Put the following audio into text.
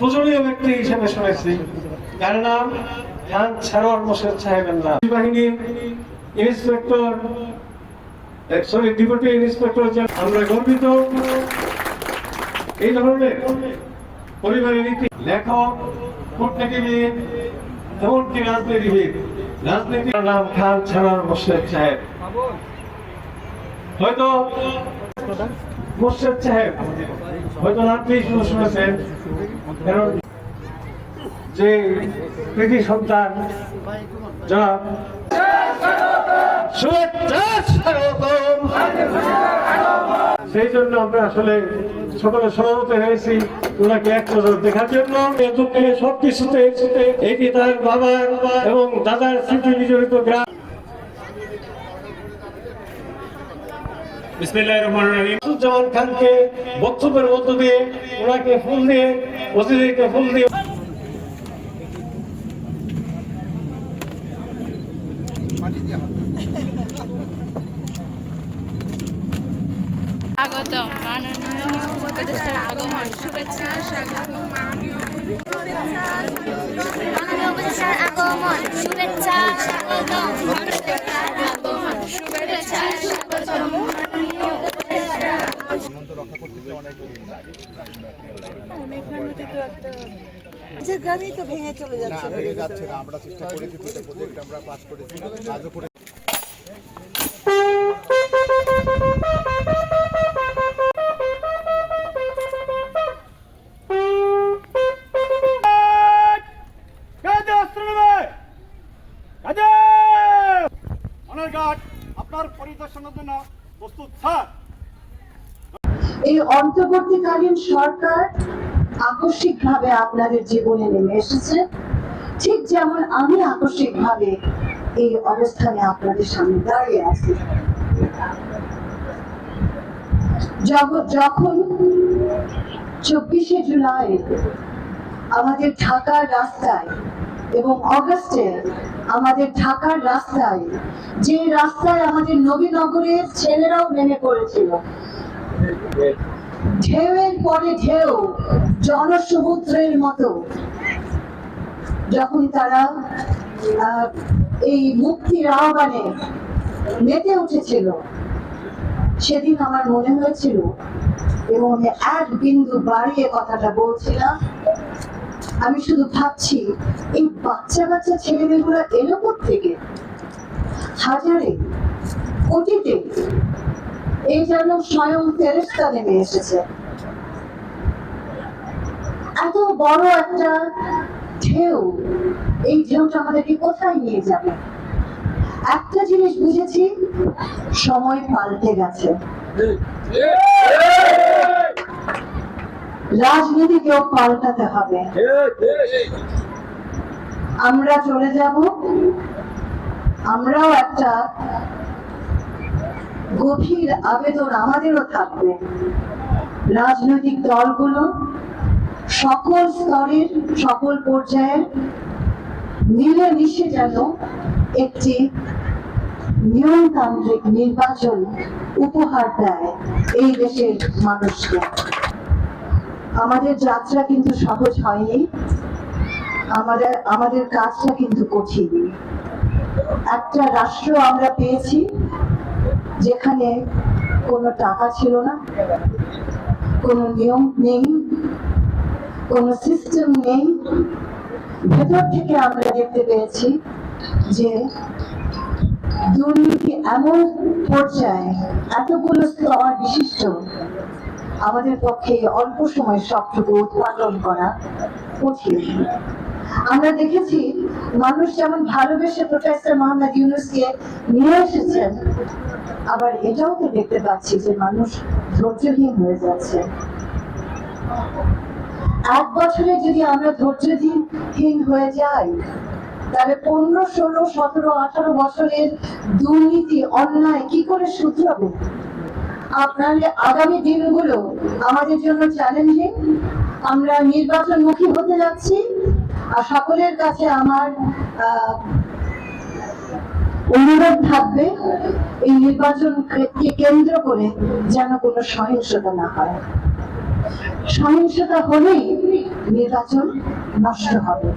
পূজনীয় ব্যক্তি হিসেবে শুনেছি। যার নাম খান সারোয়ার মোর্শেদ সাহেবের নাম। বাহিনীর ইন্সপেক্টর সরি, ডেপুটি ইন্সপেক্টর আমরা গর্বিত। এই ধরনের পরিবারের রীতি লেখক, কূটনীতিবিদ, এমনকি রাজনীতিবিদ। রাজনীতির নাম খান সারোয়ার মোর্শেদ সাহেব। হয়তো মোর্শেদ সাহেব, হয়তো শুনে শুনেছেন। কারণ যে কৃতি সন্তান যারা সেই জন্য আমরা আসলে সকলে সহমত হয়েছি ওনাকে এক নজর দেখার জন্য। দুঃখে সব কিছুতে এটি তার বাবার এবং দাদার স্মৃতি বিজড়িত গ্রাম। বিসমিল্লাহির রহমানির রহিম। জামান খানকে বক্তব্যের মধ্য দিয়ে ওনাকে ফুল দিয়ে অতিথিকে ফুল দিয়ে স্বাগত আগমন। শুভেচ্ছা স্বাগত আগমন শুভেচ্ছা শুভেচ্ছা যে গ্রামেই তো ভেঙে চলে যাচ্ছে ভেঙে যাচ্ছে না আমরা চেষ্টা করেছি প্রজেক্ট আমরা পাস করে আপনার পরিদর্শনের জন্য প্রস্তুত স্যার! এই অন্তর্বর্তীকালীন সরকার আকস্মিকভাবে আপনাদের জীবনে নেমে এসেছে। ঠিক যেমন আমি আকস্মিকভাবে এই অবস্থানে আপনাদের সামনে দাঁড়িয়ে আছি। যখন চব্বিশে জুলাই আমাদের ঢাকার রাস্তায় এবং অগস্টে আমাদের ঢাকার রাস্তায় যে রাস্তায় আমাদের নবীনগরের ছেলেরাও নেমে পড়েছিল ঢেউয়ের পরে ঢেউ, জনসমুদ্রের মতো। যখন তারা এই মুক্তির আহ্বানে মেতে উঠেছিল, সেদিন আমার মনে হয়েছিল, এবং আমি এক বিন্দু বাড়িয়ে কথাটা বলছিলাম, আমি শুধু ভাবছি, এই বাচ্চা বাচ্চা ছেলেমেয়েগুলো এলো থেকে হাজারে, কোটিতে এই স্বয়ং ফেরেস্তা নেমে এসেছে। এত বড় একটা ঢেউ, এই ঢেউটা আমাদেরকে কোথায় নিয়ে যাবে? একটা জিনিস বুঝেছি, সময় পাল্টে গেছে। রাজনীতিকেও পাল্টাতে হবে। আমরা চলে যাব, আমরাও একটা গভীর আবেদন আমাদেরও থাকবে। রাজনৈতিক দলগুলো সকল স্তরের, সকল পর্যায়ের মিলেমিশে যেন একটি নিয়মতান্ত্রিক নির্বাচন উপহার দেয় এই দেশের মানুষকে। আমাদের যাত্রা কিন্তু সহজ হয়নি। আমাদের আমাদের কাজটা কিন্তু কঠিন। একটা রাষ্ট্র আমরা পেয়েছি যেখানে কোনো টাকা ছিল না, কোনো নিয়ম নেই, কোনো সিস্টেম নেই। ভেতর থেকে আমরা দেখতে পেয়েছি যে দুর্নীতি এমন পর্যায়ে এতগুলো স্তর বিশিষ্ট, আমাদের পক্ষে অল্প সময় সবটুকু উৎপাদন করা কঠিন। আমরা দেখেছি মানুষ যেমন ভালোবেসে প্রফেসর মোহাম্মদ ইউনুসকে নিয়ে এসেছেন, আবার এটাও তো দেখতে পাচ্ছি যে মানুষ ধৈর্যহীন হয়ে যাচ্ছে। এক বছরে যদি আমরা ধৈর্যহীন হয়ে যাই, তাহলে পনেরো, ষোলো, সতেরো, আঠারো বছরের দুর্নীতি, অন্যায় কি করে শুধরাবে? আপনার আগামী দিনগুলো আমাদের জন্য চ্যালেঞ্জিং আমরা নির্বাচনমুখী হতে যাচ্ছি? সকলের কাছে আমার অনুরোধ থাকবে এই নির্বাচনকে কেন্দ্র করে যেন কোনো সহিংসতা না হয়। সহিংসতা হলেই নির্বাচন নষ্ট হবে।